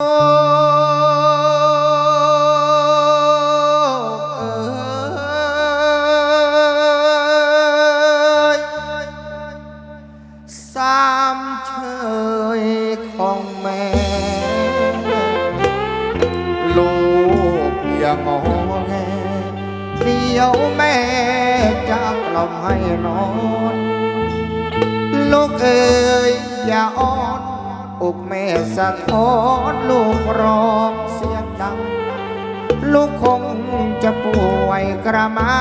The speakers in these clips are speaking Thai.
สามเชยของแม่ ลูกอย่างงอแงเดี๋ยวแม่จะกล่อมให้นอน ลูกเอ๋ยอย่าอ้อน อกแม่สะท้อนลูกร้องเสียงดัง ลูกคงจะป่วยกระมา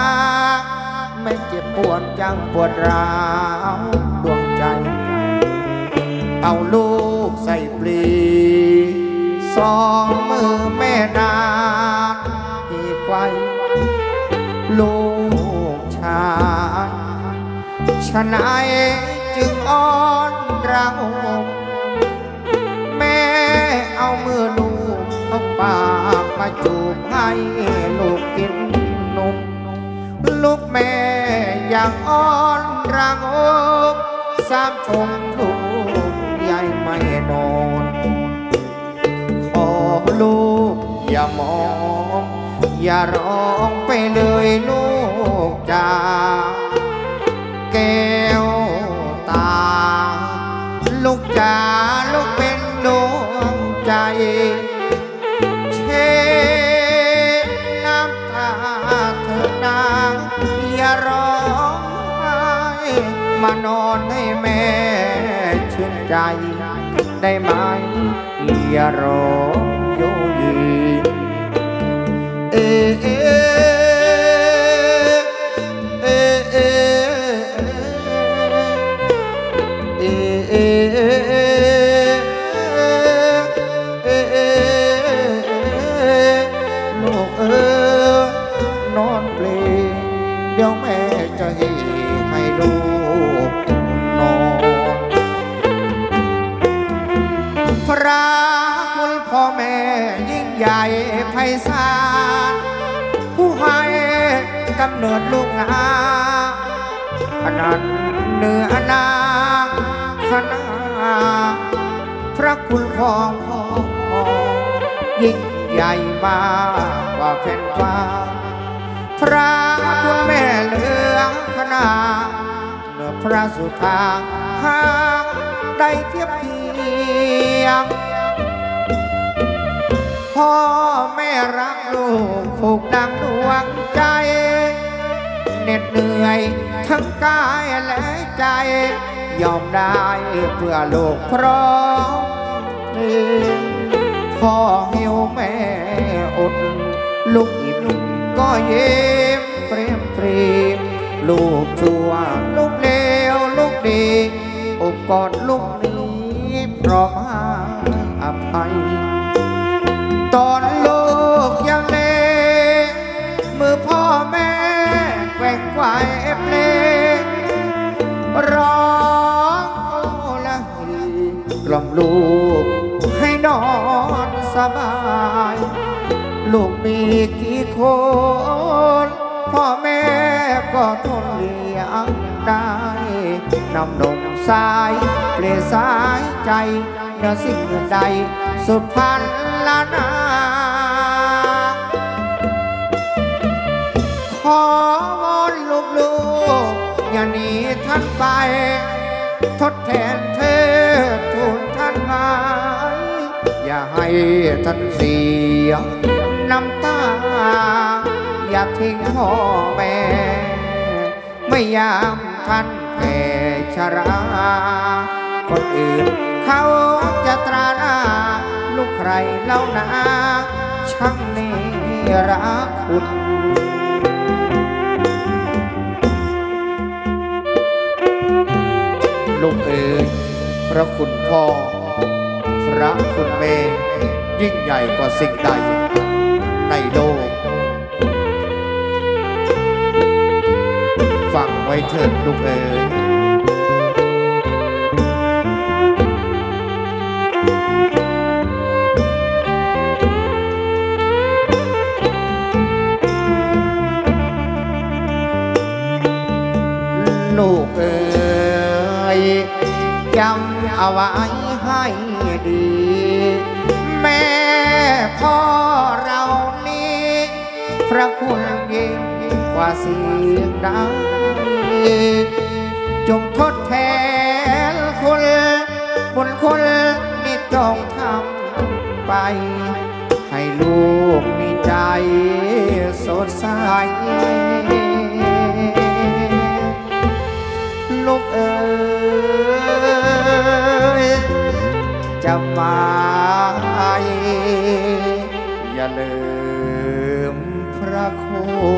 ไม่เจ็บปวดจังปวดร้าวดวงใจ เอาลูกใส่ปลีสองมือแม่นางอีกไวลูกชายชะนายจึงอ้อนเราแม่ เอามือลูกเอาปากมาจูบให้ลูกกินนมลูกแม่อยากอ้อนรังอกสามชมลูกใหญ่ไม่นอนขอลูกอย่ามอง อย่าร้องไปเลยลูกจ้าแก้วตา ลูกจ๋า มานอนให้แม่ชื่นใจ ได้ไหมอย่ารอ พระคุณพ่อแม่ยิ่งใหญ่ไพศาลผู้ให้กำเนิดลูกนาอนันเนืออนางคณาพระคุณพ่อพ่อยิ่งใหญ่มากกว่าแผ่นฟ้า พระคุณแม่เหลืองคณาเหนือพระสุธา หางได้เทียบเทียมพ่อแม่รักลูกผูกดังดวงใจ เหน็ดเหนื่อยทั้งกายและใจ ยอมได้เพื่อลูกพร้อมพ่อหิวแม่อด ลูกอิ่มก็เยิ้มเปรมเปรีมลูกชั่ว กอดลูกนี้พร้อมให้อภัย ตอนลูกยังเล็กมือพ่อแม่แกว่งไหวเพลงร้องโอ้ละฮีกล่อมลูกให้นอนสบาย ลูกมีกี่คนพ่อแม่ก็ทนเลี้ยงได้ นำนมสาย เปลี่ยนสายใจเนือสิ่งอื่นใด สุดพันละนาขอวอนลูกลูกอย่าหนีท่านไป ทดแทนเธอทูลท่านหาย อย่าให้ท่านเสียน้ำตา อย่าทิ้งพ่อแม่ไม่ยาม ท่านแก่ชรา คนอื่นเขาจะตราหน้า ลูกใครเล่านาช่างเนรักคุณลูกเอ๋ยพระคุณพ่อ พระคุณแม่ยิ่งใหญ่กว่าสิ่งใดในโลก ฟังไว้เถิดลูกเอ๋ยลูกเอ๋ยจำเอาไว้ให้ดี แม่พ่อเรานี้ พระคุณยิ่งกว่าเสิ่งใด จงทดแทนคุณบุญคุณนี่จงทำไป ให้ลูกมีใจสดใสลูกเอ๋ยจะมาอย่าลืมพระคุณ